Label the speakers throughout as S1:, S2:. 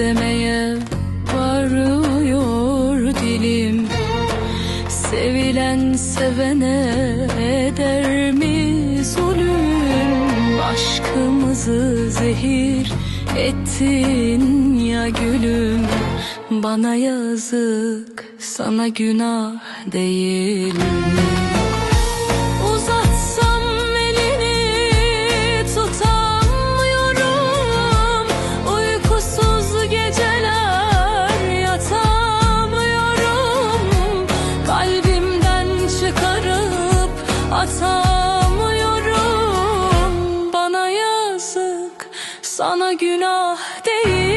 S1: demeye varıyor dilim. Sevilen sevene eder mi zulüm? Aşkımızı zehir ettin ya gülüm. Bana yazık sana günah değil mi? Sana günah değil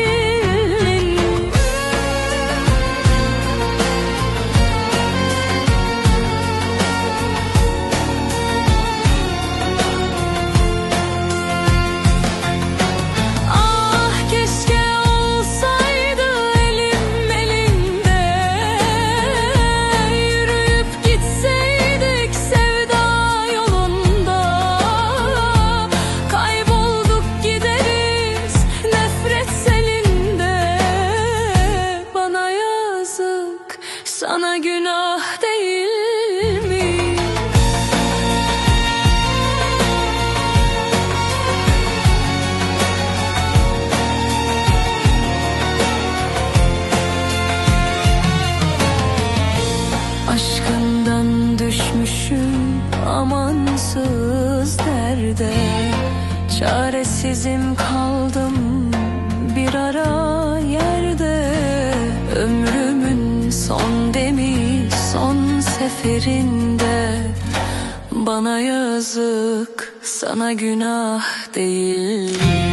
S1: sana günah değil mi? Aşkından düşmüşüm amansız derde Çaresizim kaldım bir ara seferinde Bana yazık sana günah değil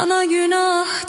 S1: sana günah